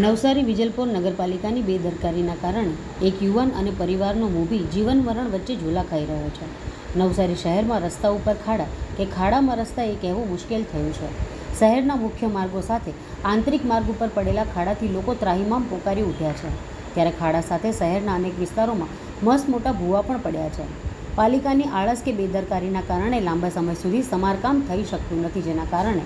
નવસારી વિજલપોર નગરપાલિકાની બેદરકારીના કારણે એક યુવાન અને પરિવારનો મોભી જીવન મરણ વચ્ચે ઝોલા ખાઈ રહ્યો છે. નવસારી શહેરમાં રસ્તા ઉપર ખાડા કે ખાડામાં રસ્તા એ કહેવું મુશ્કેલ થયું છે. શહેરના મુખ્ય માર્ગો સાથે આંતરિક માર્ગ ઉપર પડેલા ખાડાથી લોકો ત્રાહિમામ પોકારી ઉઠ્યા છે. ત્યારે ખાડા સાથે શહેરના અનેક વિસ્તારોમાં મસ્ત મોટા ભૂવા પણ પડ્યા છે. પાલિકાની આળસ કે બેદરકારીના કારણે લાંબા સમય સુધી સમારકામ થઈ શકતું નથી, જેના કારણે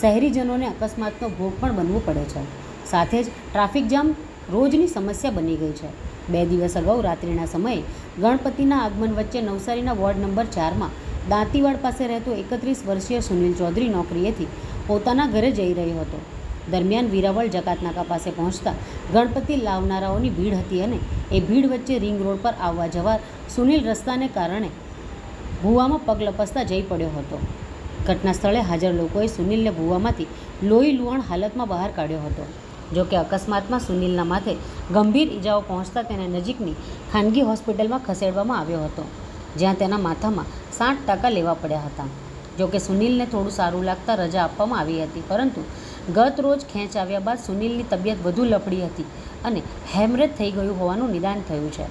શહેરીજનોને અકસ્માતનો ભોગ પણ બનવું પડે છે. સાથે જ ટ્રાફિક જામ રોજની સમસ્યા બની ગઈ છે. બે દિવસ અગાઉ રાત્રિના સમયે ગણપતિના આગમન વચ્ચે નવસારીના વોર્ડ નંબર ચારમાં દાંતીવાડ પાસે રહેતો એકત્રીસ વર્ષીય સુનિલ ચૌધરી નોકરીએથી પોતાના ઘરે જઈ રહ્યો હતો. દરમિયાન વીરાવળ જકાતનાકા પાસે પહોંચતા ગણપતિ લાવનારાઓની ભીડ હતી અને એ ભીડ વચ્ચે રિંગ રોડ પર આવવા જવા સુનિલ રસ્તાને કારણે ભૂવામાં પગ લપસતા જઈ પડ્યો હતો. ઘટના સ્થળે હાજર લોકોએ સુનિલને ભૂવામાંથી લોહી લુહાણ હાલતમાં બહાર કાઢ્યો હતો. જો કે અકસ્માતમાં સુનિલના માથે ગંભીર ઈજાઓ પહોંચતા તેને નજીકની ખાનગી હોસ્પિટલમાં ખસેડવામાં આવ્યો હતો, જ્યાં તેના માથામાં સાઠ ટકા લેવા પડ્યા હતા. જોકે સુનિલને થોડું સારું લાગતા રજા આપવામાં આવી હતી, પરંતુ ગત રોજ ખેંચ આવ્યા બાદ સુનિલની તબિયત વધુ લફડી હતી અને હેમરેજ થઈ ગયું હોવાનું નિદાન થયું છે.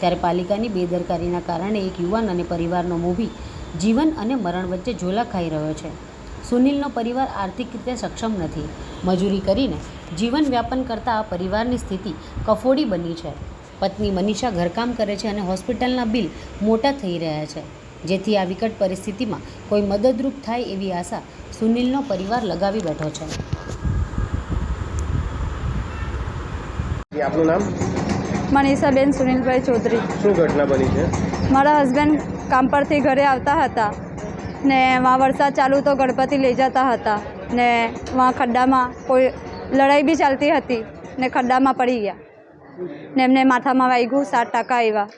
ત્યારે પાલિકાની બેદરકારીના કારણે એક યુવાન અને પરિવારનો મૂવી જીવન અને મરણ વચ્ચે ઝોલા ખાઈ રહ્યો છે. સુનિલનો પરિવાર આર્થિક રીતે સક્ષમ નથી. મજૂરી કરીને જીવન વ્યાપન કરતા આ પરિવારની સ્થિતિ કફોડી બની છે. પત્ની મનીષા ઘરકામ કરે છે અને હોસ્પિટલના બિલ મોટા થઈ રહ્યા છે. જેથી આ વિકટ પરિસ્થિતિમાં કોઈ મદદરૂપ થાય એવી આશા સુનિલનો પરિવાર લગાવી બેઠો છે. જી આપનું નામ? મનીષાબેન સુનિલભાઈ ચૌધરી. શું ઘટના બની છે? મારા હસબન્ડ કામ પરથી ઘરે આવતા હતા ને વાં વરસાદ ચાલુ તો ગણપતિ લઈ જતા હતા ને વાં ખડ્ડામાં કોઈ લડાઈ બી ચાલતી હતી ને ખડ્ડામાં પડી ગયા. ને એમને માથામાં વાગ્યું સાત ટકા આવ્યા.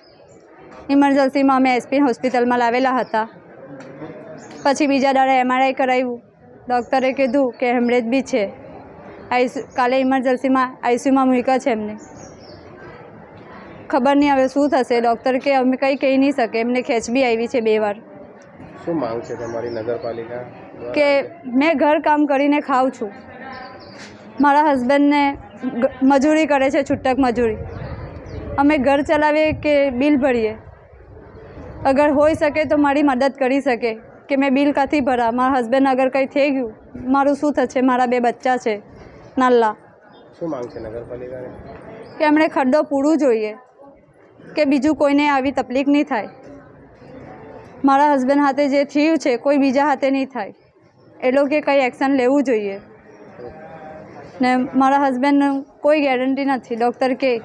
ઇમરજન્સીમાં અમે એસપી હોસ્પિટલમાં લાવેલા હતા. પછી બીજા દાડે એમઆરઆઈ કરાવ્યું. ડૉક્ટરે કીધું કે હેમરેજ બી છે. આઈસી કાલે ઇમરજન્સીમાં આઈસીયુમાં મૂક્યા છે એમને. ખબર નહીં હવે શું થશે. ડૉક્ટર કે અમે કંઈ કહી નહીં શકે. એમને ખેંચ બી આવી છે બે વાર. શું માંગ છે તમારી નગરપાલિકા કે મેં ઘર કામ કરીને ખાઉં છું. મારા હસબન્ડને મજૂરી કરે છે છૂટક મજૂરી. અમે ઘર ચલાવીએ કે બિલ ભરીએ? અગર હોઈ શકે તો મારી મદદ કરી શકે કે મેં બિલ કાથી ભરા? મારા હસબન્ડ અગર કંઈ થઈ ગયું મારું શું થશે? મારા બે બચ્ચા છે નાલ્લા શું માંગ છે નગરપાલિકાને? કે એમણે ખડ્ડો પૂરું જોઈએ કે બીજું કોઈને આવી તકલીફ નહીં થાય. મારા હસબન્ડ હાથે જે થયું છે કોઈ બીજા હાથે નહીં થાય. એ લોકોએ કંઈ એક્શન લેવું જોઈએ. ને મારા હસબન્ડનું કોઈ ગેરંટી નથી. ડૉક્ટર કે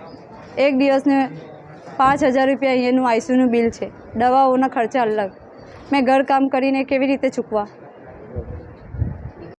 એક દિવસને પાંચ હજાર રૂપિયા અહીંયાનું આઈસીયુનું બિલ છે. દવાઓના ખર્ચા અલગ. મેં ઘરકામ કરીને કેવી રીતે ચૂકવા?